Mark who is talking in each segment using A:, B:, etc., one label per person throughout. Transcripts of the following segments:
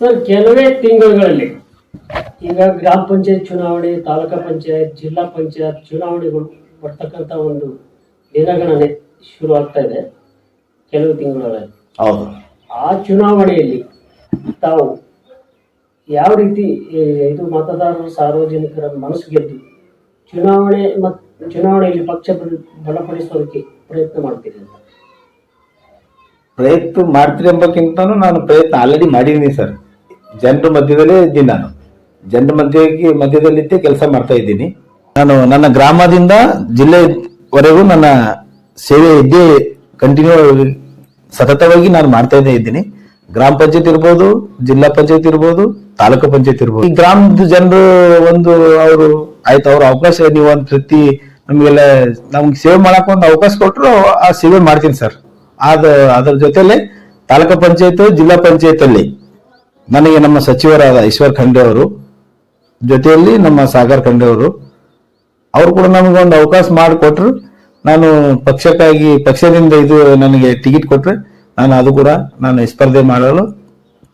A: Sir ಕೆಲವೇ ತಿಂಗಳುಗಳಲ್ಲಿ ಈಗ ಗ್ರಾಮ ಪಂಚಾಯತ್ ಚುನಾವಣೆ ತಾಲೂಕಾ ಪಂಚಾಯತ್ ಜಿಲ್ಲಾ ಪಂಚಾಯತ್ ಚುನಾವಣೆಗಳು ಬರ್ತಕ್ಕಂಥ ಒಂದು ದಿನಗಣನೆ ಶುರು ಆಗ್ತಾ ಇದೆ ಕೆಲವು ತಿಂಗಳಲ್ಲಿ
B: ಹೌದು.
A: ಆ ಚುನಾವಣೆಯಲ್ಲಿ ತಾವು ಯಾವ ರೀತಿ ಇದು ಮತದಾರರು ಸಾರ್ವಜನಿಕರ ಮನಸ್ಸು ಗೆದ್ದು ಚುನಾವಣೆ ಮತ್ ಚುನಾವಣೆಯಲ್ಲಿ ಪಕ್ಷ ಬಲ- ಬಲಪಡಿಸೋದಕ್ಕೆ ಪ್ರಯತ್ನ ಮಾಡ್ತೀರಿ ಅಂತ?
B: ಪ್ರಯತ್ನ ಮಾಡ್ತೀರಿ ಎಂಬಕ್ಕಿಂತನೂ ನಾನು ಪ್ರಯತ್ನ ಆಲ್ರೆಡಿ ಮಾಡಿದ್ದೀನಿ ಸರ್ ಜನರ ಮಧ್ಯದಲ್ಲೇ ಇದ್ದೀನಿ ನಾನು. ಜನರ ಮಧ್ಯಕ್ಕೆ ಮಧ್ಯದಲ್ಲಿದ್ದೇ ಕೆಲಸ ಮಾಡ್ತಾ ಇದ್ದೀನಿ. ನಾನು ನನ್ನ ಗ್ರಾಮದಿಂದ ಜಿಲ್ಲೆವರೆಗೂ ನನ್ನ ಸೇವೆ ಇದ್ದೇ ಕಂಟಿನ್ಯೂ ಸತತವಾಗಿ ನಾನು ಮಾಡ್ತಾ ಇದ್ದೇ ಇದ್ದೀನಿ. ಗ್ರಾಮ ಪಂಚಾಯತ್ ಇರ್ಬೋದು, ಜಿಲ್ಲಾ ಪಂಚಾಯತ್ ಇರ್ಬೋದು, ತಾಲೂಕು ಪಂಚಾಯತ್ ಇರ್ಬೋದು. ಈ ಗ್ರಾಮದ ಜನರು ಒಂದು ಅವರು ಆಯ್ತು, ಅವ್ರ ಅವಕಾಶ ನೀವು ಒಂದು ಪ್ರತಿ ನಮಗೆಲ್ಲ ನಮ್ಗೆ ಸೇವೆ ಮಾಡಕ್ ಒಂದು ಅವಕಾಶ ಕೊಟ್ಟರು ಆ ಸೇವೆ ಮಾಡ್ತೀನಿ ಸರ್. ಅದ ಅದ್ರ ಜೊತೆಲೆ ತಾಲೂಕು ಪಂಚಾಯತ್, ಜಿಲ್ಲಾ ಪಂಚಾಯತ್ ಅಲ್ಲಿ ನನಗೆ ನಮ್ಮ ಸಚಿವರಾದ ಈಶ್ವರ್ ಖಂಡೆ ಅವರು ಜೊತೆಯಲ್ಲಿ ನಮ್ಮ ಸಾಗರ್ ಖಂಡೆ ಅವರು ಅವರು ಕೂಡ ನಮಗೆ ಒಂದು ಅವಕಾಶ ಮಾಡಿಕೊಟ್ರು. ನಾನು ಪಕ್ಷಕ್ಕಾಗಿ ಪಕ್ಷದಿಂದ ಇದು ನನಗೆ ಟಿಕೆಟ್ ಕೊಟ್ರೆ ನಾನು ಅದು ಕೂಡ ನಾನು ಸ್ಪರ್ಧೆ ಮಾಡಲು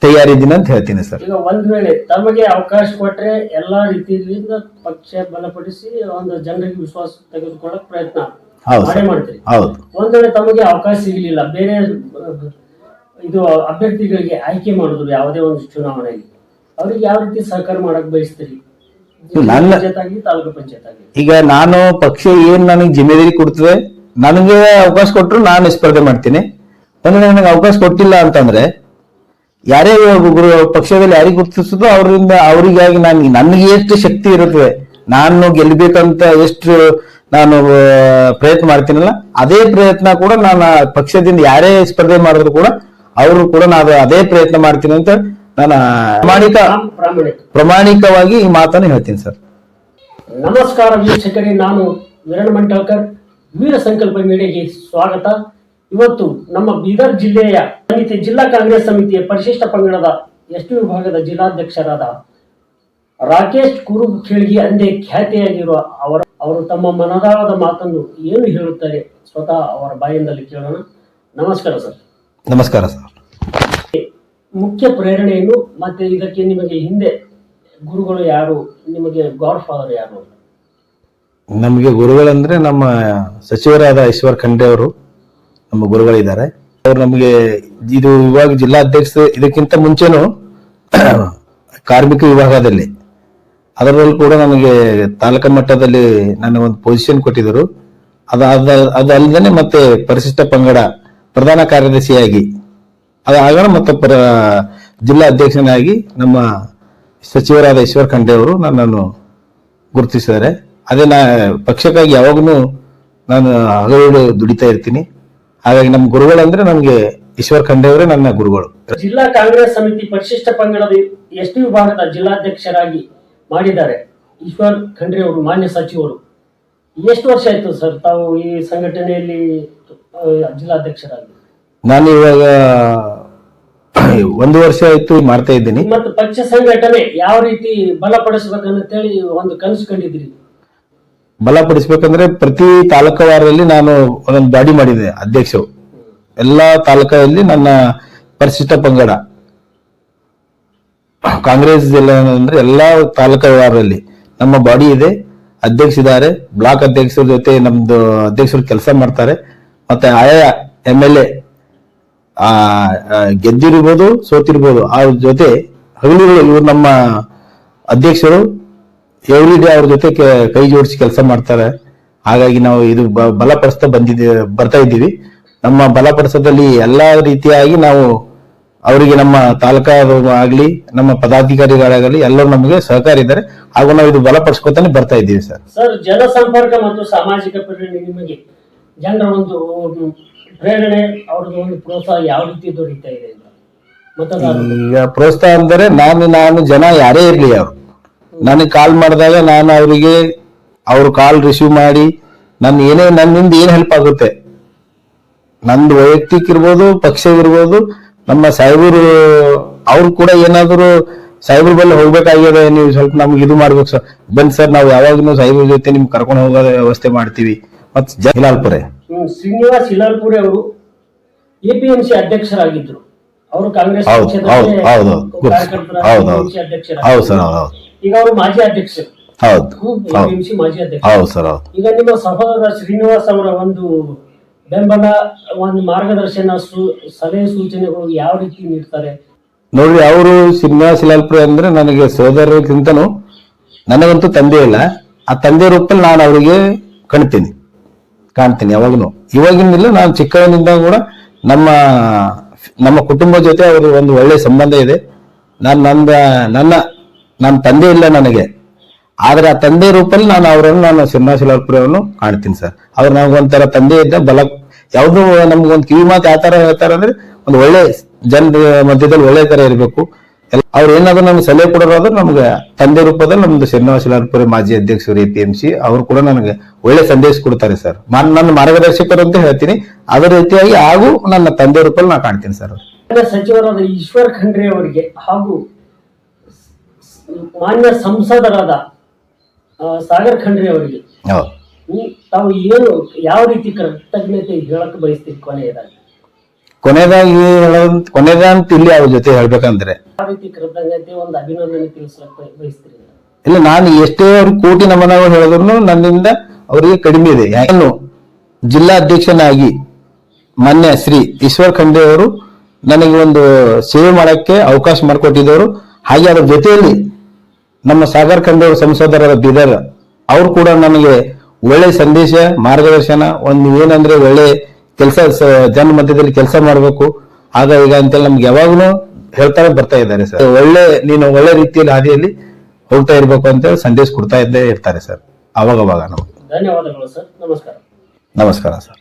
B: ತಯಾರಿದ್ದೀನಿ ಅಂತ ಹೇಳ್ತೀನಿ ಸರ್.
A: ಈಗ ಒಂದ್ ವೇಳೆ ತಮಗೆ ಅವಕಾಶ ಕೊಟ್ರೆ ಎಲ್ಲಾ ರೀತಿಯಿಂದ ಪಕ್ಷ ಬಲಪಡಿಸಿ ಒಂದು ಜನರಿಗೆ ವಿಶ್ವಾಸ ತೆಗೆದುಕೊಳ್ಳಕ್ ಪ್ರಯತ್ನ
B: ಹೌದು
A: ಮಾಡೇ
B: ಸರ್
A: ಮಾಡ್ತೀರಿ.
B: ಹೌದು.
A: ಒಂದ್ ವೇಳೆ ತಮಗೆ ಅವಕಾಶ ಸಿಗಲಿಲ್ಲ ಬೇರೆ ಇದು ಅಭ್ಯರ್ಥಿಗಳಿಗೆ ಆಯ್ಕೆ ಮಾಡಿದ್ರು ಯಾವುದೇ ಒಂದು ಚುನಾವಣೆಯಲ್ಲಿ. ಅವ್ರಿಗೆ ಯಾವ ರೀತಿ ಸಹಕಾರ ಮಾಡಕ್ ಬಯಸ್ತೀರಿ?
B: ನನ್ನ-
A: ಪಂಚಾಯತ್ ಆಗಲಿ ತಾಲೂಕು ಪಂಚಾಯತ್ ಆಗಲಿ
B: ಈಗ ನಾನು ಪಕ್ಷ ಏನ್ ನನಗೆ ಜಿಮ್ಮೆದಾರಿ ಕೊಡ್ತದೆ ನನಗೆ ಅವಕಾಶ ಕೊಟ್ಟರು ನಾನು ಸ್ಪರ್ಧೆ ಮಾಡ್ತೀನಿ. ಒಂದು ವೇಳೆ ನನಗೆ ಅವಕಾಶ ಕೊಟ್ಟಿಲ್ಲ ಅಂತಂದ್ರೆ ಯಾರೇ ಒಬ್ಬರು ಪಕ್ಷದಲ್ಲಿ ಯಾರಿಗೆ ಗುರುತಿಸೋದು ಅವರಿಂದ ಅವರಿಗಾಗಿ ನಾನು ನನಗೆ ಎಷ್ಟು ಶಕ್ತಿ ಇರುತ್ತದೆ ನಾನು ಗೆಲ್ಲಬೇಕಂತ ಎಷ್ಟು ನಾನು ಆ, ಪ್ರಯತ್ನ ಮಾಡ್ತೀನಲ್ಲ ಅದೇ ಪ್ರಯತ್ನ ಕೂಡ ನಾನು ಆ ಪಕ್ಷದಿಂದ ಯಾರೇ ಸ್ಪರ್ಧೆ ಮಾಡಿದ್ರು ಕೂಡ ಅವರು ಕೂಡ ನಾನು ಅದೇ ಪ್ರಯತ್ನ ಮಾಡ್ತೀನಿ ಅಂತ ನಾನು ಪ್ರಾಮಾಣಿಕ
A: ಪ್ರಾಮಾಣಿಕ
B: ಪ್ರಾಮಾಣಿಕವಾಗಿ ಈ ಮಾತನ್ನು ಹೇಳ್ತೀನಿ ಸರ್.
A: ನಮಸ್ಕಾರ ವೀಕ್ಷಕರೇ, ನಾನು ವೀರಣ್ಣ ಮಂಟಳ್ಕರ್, ವೀರ ಸಂಕಲ್ಪ ಮೇಡೆಗೆ ಸ್ವಾಗತ. ಇವತ್ತು ನಮ್ಮ ಬೀದರ್ ಜಿಲ್ಲೆಯ ಸಮಿತಿ, ಜಿಲ್ಲಾ ಕಾಂಗ್ರೆಸ್ ಸಮಿತಿಯ ಪರಿಶಿಷ್ಟ ಪಂಗಡದ ಎಷ್ಟು ವಿಭಾಗದ ಜಿಲ್ಲಾಧ್ಯಕ್ಷರಾದ ರಾಕೇಶ್ ಕುರುಬ್ ಖೇಳ್ಗಿ ಅಂದೇ ಖ್ಯಾತಿಯಾಗಿರುವ ಅವರ ಅವರು ತಮ್ಮ ಮನದಾಳದ ಮಾತನ್ನು ಏನು ಹೇಳುತ್ತಾರೆ ಸ್ವತಃ ಅವರ ಬಾಯಿಂದಲ್ಲಿ ಕೇಳೋಣ. ನಮಸ್ಕಾರ ಸರ್.
B: ನಮಸ್ಕಾರ ಸರ್.
A: ಮುಖ್ಯ ಪ್ರೇರಣೆಯನ್ನು ಮತ್ತೆ ಇದಕ್ಕೆ ನಿಮಗೆ ಹಿಂದೆ ಗುರುಗಳು ಯಾರು ನಿಮಗೆ ಗಾಡ್ ಫಾದರ್ ಯಾರು?
B: ನಮಗೆ ಗುರುಗಳಂದ್ರೆ ನಮ್ಮ ಸಚಿವರಾದ ಈಶ್ವರ್ ಖಂಡೆ ಅವರು ನಮ್ಮ ಗುರುಗಳಿದ್ದಾರೆ. ಅವರು ನಮಗೆ ಇದು ಇವಾಗ ಜಿಲ್ಲಾಧ್ಯಕ್ಷ ಇದಕ್ಕಿಂತ ಮುಂಚೆನೂ ಕಾರ್ಮಿಕ ವಿಭಾಗದಲ್ಲಿ. ಅದರಲ್ಲೂ ಕೂಡ ನಮಗೆ ತಾಲೂಕಾ ಮಟ್ಟದಲ್ಲಿ ನನಗೆ ಒಂದು ಪೊಸಿಷನ್ ಕೊಟ್ಟಿದ್ದರು. ಅದು ಅದಲ್ಲದೆ ಮತ್ತೆ ಪರಿಶಿಷ್ಟ ಪಂಗಡ ಪ್ರಧಾನ ಕಾರ್ಯದರ್ಶಿಯಾಗಿ ಅದಾಗೋಣ ಮತ್ತು ಪರ ಜಿಲ್ಲಾ ಅಧ್ಯಕ್ಷನಾಗಿ ನಮ್ಮ ಸಚಿವರಾದ ಈಶ್ವರ್ ಖಂಡೆ ಅವರು ನನ್ನನ್ನು ಗುರುತಿಸಿದ್ದಾರೆ. ಅದೇ ನಾ ಪಕ್ಷಕ್ಕಾಗಿ ಯಾವಾಗಲೂ ನಾನು ಹಗಲು ದುಡಿತಾ ಇರ್ತೀನಿ. ಹಾಗಾಗಿ ನಮ್ಮ ಗುರುಗಳು ಅಂದ್ರೆ ನಮಗೆ ಈಶ್ವರ್ ಖಂಡೆ ಅವರೇ ನನ್ನ ಗುರುಗಳು.
A: ಜಿಲ್ಲಾ ಕಾಂಗ್ರೆಸ್ ಸಮಿತಿ ಪರಿಶಿಷ್ಟ ಪಂಗಡದ ಎಷ್ಟು ವಿಭಾಗದ ಜಿಲ್ಲಾಧ್ಯಕ್ಷರಾಗಿ ಮಾಡಿದ್ದಾರೆ ಈಶ್ವರ್ ಖಂಡ್ರೆ ಅವರು, ಮಾನ್ಯ ಸಚಿವರು. ಎಷ್ಟು ವರ್ಷ ಆಯ್ತು ಸರ್ ತಾವು ಈ ಸಂಘಟನೆಯಲ್ಲಿ ಜಿಲ್ಲಾಧ್ಯಕ್ಷರಾಗಿ.
B: ನಾನು ಇವಾಗ ಒಂದು ವರ್ಷ ಆಯ್ತು ಮಾಡ್ತಾ ಇದ್ದೀನಿ.
A: ಮತ್ತು ಪಕ್ಷ ಸಂಘಟನೆ ಯಾವ ರೀತಿ ಬಲಪಡಿಸಬೇಕಂತೇಳಿ ಒಂದು ಕನಸು ಕಂಡಿದ್ರಿ
B: ಬಲಪಡಿಸ್ಬೇಕಂದ್ರೆ ಪ್ರತಿ ತಾಲೂಕವಾರಲ್ಲಿ ನಾನು ಒಂದೊಂದು ಬಾಡಿ ಮಾಡಿದೆ ಅಧ್ಯಕ್ಷರು. ಎಲ್ಲಾ ತಾಲೂಕಲ್ಲಿ ನನ್ನ ಪರಿಶಿಷ್ಟ ಪಂಗಡ. ಕಾಂಗ್ರೆಸ್ ಅಂದ್ರೆ ಎಲ್ಲಾ ತಾಲೂಕವಾರಲ್ಲಿ ನಮ್ಮ ಬಾಡಿ ಇದೆ ಅಧ್ಯಕ್ಷ ಇದ್ದಾರೆ ಬ್ಲಾಕ್ ಅಧ್ಯಕ್ಷರ ಜೊತೆ ನಮ್ದು ಅಧ್ಯಕ್ಷರು ಕೆಲಸ ಮಾಡ್ತಾರೆ. ಮತ್ತೆ ಆಯಾ ಎಂ ಎಲ್ ಎ ಗೆದ್ದಿರ್ಬೋದು, ಸೋತಿರ್ಬೋದು. ಅವ್ರ ಜೊತೆ ಹಗಲಿಗಳು ಇವರು ನಮ್ಮ ಅಧ್ಯಕ್ಷರು ಎವ್ರಿ ಡೇ ಅವ್ರ ಜೊತೆ ಕೆ- ಜೋಡಿಸಿ ಕೆಲಸ ಮಾಡ್ತಾರೆ. ಹಾಗಾಗಿ ನಾವು ಇದು ಬಲಪಡಿಸ್ತಾ ಬಂದಿದ್ದೆ ಬರ್ತಾ ಇದ್ದೀವಿ. ನಮ್ಮ ಬಲಪಡಿಸದಲ್ಲಿ ಎಲ್ಲಾ ರೀತಿಯಾಗಿ ನಾವು ಅವರಿಗೆ ನಮ್ಮ ತಾಲೂಕಾ ಆಗಲಿ ನಮ್ಮ ಪದಾಧಿಕಾರಿಗಳಾಗಲಿ ಎಲ್ಲರೂ ನಮಗೆ ಸಹಕಾರ ಇದ್ದಾರೆ. ಹಾಗೂ ನಾವು ಇದು ಬಲಪಡಿಸ್ಕೊತಾನೆ ಬರ್ತಾ ಇದ್ದೀವಿ ಸರ್.
A: ಸರ್ ಜನಸಂಪರ್ಕ ಮತ್ತು ಸಾಮಾಜಿಕ ಪ್ರೇರಣೆ ನಿಮಗೆ ಜನರ ಒಂದು ಪ್ರೇರಣೆ, ಅವ್ರದ್ದು ಒಂದು ಪ್ರೋತ್ಸಾಹ ಯಾವ ರೀತಿ ದೊರೀತಾ ಇದೆ
B: ಈಗ ಪ್ರೋತ್ಸಾಹ ಅಂದರೆ ನಾನು ನಾನು ಜನ ಯಾರೇ ಇರಲಿ ಅವರು. ನನಗೆ ಕಾಲ್ ಮಾಡಿದಾಗ ನಾನು ಅವರಿಗೆ ಅವರು ಕಾಲ್ ರಿಸೀವ್ ಮಾಡಿ ನನ್ನ ಏನೇ, ನನ್ನಿಂದ ಏನು ಹೆಲ್ಪ್ ಆಗುತ್ತೆ. ನಂದು ವೈಯಕ್ತಿಕ ಇರ್ಬೋದು ಪಕ್ಷವಿರ್ಬೋದು ನಮ್ಮ ಸಾಹೇಬರು ಅವ್ರು ಕೂಡ ಏನಾದರೂ ಸಾಹೇಬ್ರ ಬಲ್ಲಿ ಹೋಗ್ಬೇಕಾಗಿದೆ ನೀವು ಸ್ವಲ್ಪ ನಮ್ಗೆ ಇದು ಮಾಡ್ಬೇಕು ಸರ್ ಬನ್ನಿ ಸರ್ ನಾವು ಯಾವಾಗಲೂ ಸಾಹೇಬ್ರ ಜೊತೆ ನಿಮ್ಗೆ ಕರ್ಕೊಂಡು ಹೋಗೋ ವ್ಯವಸ್ಥೆ ಮಾಡ್ತೀವಿ. ಮತ್ತೆ
A: ಹಿಲಾಲ್ಪುರೆ. ಶ್ರೀನಿವಾಸ್ ಹಿಲಾಲ್ಪುರೆ ಅವರು ಎಪಿಎಂಸಿ ಅಧ್ಯಕ್ಷರಾಗಿದ್ದರು ಅವರು ಕಾಂಗ್ರೆಸ್
B: ಹೌದು, ಸರ್ ಹೌದು
A: ಈಗ ಅವರು ಮಾಜಿ ಅಧ್ಯಕ್ಷರು.
B: ಹೌದು
A: ಮಾಜಿ ಅಧ್ಯಕ್ಷ
B: ಹೌದು ಸರ್ ಹೌದು.
A: ಈಗ ನಿಮ್ಮ ಸಹೋದರ ಶ್ರೀನಿವಾಸ್ ಅವರ ಒಂದು ಬೆಂಬಲ ಒಂದು ಮಾರ್ಗದರ್ಶನ ಸಲಹೆ ಸೂಚನೆಗಳು ಯಾವ ರೀತಿ ನೀಡ್ತಾರೆ?
B: ನೋಡಿ ಅವರು ಶ್ರೀನಿವಾಸ್ ಲಾಲ್ಪುರೆ ಅಂದ್ರೆ ನನಗೆ ಸೋದರಕ್ಕಿಂತನೂ ನನಗಂತೂ ತಂದೆ ಇಲ್ಲ. ಆ ತಂದೆ ರೂಪದಲ್ಲಿ ನಾನು ಅವರಿಗೆ ಕಾಣ್ತೀನಿ. ಕಾಣ್ತೀನಿ ಯಾವಾಗಲೂ. ಇವಾಗಿನಿಲ್ಲ ನಾನು ಚಿಕ್ಕವನಿಂದ ಕೂಡ ನಮ್ಮ ನಮ್ಮ ಕುಟುಂಬ ಜೊತೆ ಅವರು ಒಂದು ಒಳ್ಳೆ ಸಂಬಂಧ ಇದೆ. ನಾನು ನನ್ನ ನನ್ನ ನನ್ನ ತಂದೆ ಇಲ್ಲ ನನಗೆ. ಆದರೆ ಆ ತಂದೆ ರೂಪದಲ್ಲಿ ನಾನು ಅವರನ್ನು, ನಾನು ಶ್ರೀನಿವಾಸ ಲಾಲ್ಪುರವನ್ನು ಕಾಣ್ತೀನಿ ಸರ್. ಅವ್ರು ನಮಗೊಂಥರ ತಂದೆ ಇದ್ದ ಬಲ, ಯಾವ್ದು ನಮ್ಗೊಂದು ಕಿವಿ ಮಾತು ಯಾವ ತರ ಹೇಳ್ತಾರೆ ಅಂದ್ರೆ, ಒಂದು ಒಳ್ಳೆ ಜನರ ಮಧ್ಯದಲ್ಲಿ ಒಳ್ಳೆ ತರ ಇರಬೇಕು. ಅವ್ರು ಏನಾದ್ರು ನಮ್ಗೆ ಸಲಹೆ ಕೊಡೋದಾದ್ರೆ ನಮ್ಗೆ ತಂದೆ ರೂಪದಲ್ಲಿ ನಮ್ದು ಶ್ರೀನಿವಾಸ ಲಾಲ್ಪುರ ಮಾಜಿ ಅಧ್ಯಕ್ಷರು ಎ ಪಿ ಎಂ ಸಿ ಅವರು ಕೂಡ ನನಗೆ ಒಳ್ಳೆ ಸಂದೇಶ ಕೊಡ್ತಾರೆ ಸರ್. ನಾನು ನನ್ನ ಮಾರ್ಗದರ್ಶಕರು ಅಂತ ಹೇಳ್ತೀನಿ. ಅದೇ ರೀತಿಯಾಗಿ ಹಾಗೂ ನನ್ನ ತಂದೆ ರೂಪದಲ್ಲಿ ನಾನು ಕಾಣ್ತೀನಿ ಸರ್
A: ಸಚಿವರಾದ ಈಶ್ವರ್ ಖಂಡ್ರೆ ಅವರಿಗೆ ಹಾಗೂ ಮಾನ್ಯ ಸಂಸದರಾದ ಸಾಗರ್ ಖಂಡ್ರೆ ಅವರಿಗೆ ತಾವು ಏನು ಯಾವ ರೀತಿ ಕೃತಜ್ಞತೆ ಹೇಳಕ್ ಬಯಸ್ತೀವಿ ಕೊನೆಯದಾಗಿ?
B: ಕೊನೆಯದಾಗಿ ಹೇಳೋದ್ ಅಂತ ಇಲ್ಲಿ ಅವ್ರ ಜೊತೆ ಹೇಳ್ಬೇಕಂದ್ರೆ
A: ಒಂದು ಅಭಿನಂದನೆ ಬಯಸ್ತೀರಿ
B: ಇಲ್ಲ ನಾನು ಎಷ್ಟೇ ಅವ್ರು ಕೋಟಿ ನಮನಗಳು ಹೇಳಿದ್ರು ನನ್ನಿಂದ ಅವರಿಗೆ ಕಡಿಮೆ ಇದೆ. ಯಾಕಂದ್ರೆ ಜಿಲ್ಲಾಧ್ಯಕ್ಷನಾಗಿ ಮಾನ್ಯ ಶ್ರೀ ಈಶ್ವರ್ ಖಂಡೆ ಅವರು ನನಗೆ ಒಂದು ಸೇವೆ ಮಾಡಕ್ಕೆ ಅವಕಾಶ ಮಾಡಿಕೊಟ್ಟಿದ್ದವರು. ಹಾಗೆ ಅದರ ಜೊತೆಯಲ್ಲಿ ನಮ್ಮ ಸಾಗರ್ ಖಂಡೆ ಅವರು ಸಂಸದರಾದ ಬೀದರ್ ಅವರು ಕೂಡ ನನಗೆ ಒಳ್ಳೆ ಸಂದೇಶ ಮಾರ್ಗದರ್ಶನ ಒಂದು ಏನಂದ್ರೆ ಒಳ್ಳೆ ಕೆಲಸ ಜನ ಮಧ್ಯದಲ್ಲಿ ಕೆಲಸ ಮಾಡಬೇಕು. ಆಗ ಈಗ ಅಂತೇಳಿ ನಮ್ಗೆ ಯಾವಾಗಲೂ ಹೇಳ್ತಾರೆ ಬರ್ತಾ ಇದ್ದಾರೆ ಸರ್. ಒಳ್ಳೆ ನೀನು ಒಳ್ಳೆ ರೀತಿಯಲ್ಲಿ ಹಾದಿಯಲ್ಲಿ ಹೋಗ್ತಾ ಇರ್ಬೇಕು ಅಂತ ಸಂದೇಶ ಕೊಡ್ತಾ ಇದ್ದೇ ಇರ್ತಾರೆ ಸರ್. ಅವಾಗ ಅವಾಗ ನಾವು.
A: ಧನ್ಯವಾದಗಳು ಸರ್. ನಮಸ್ಕಾರ.
B: ನಮಸ್ಕಾರ ಸರ್.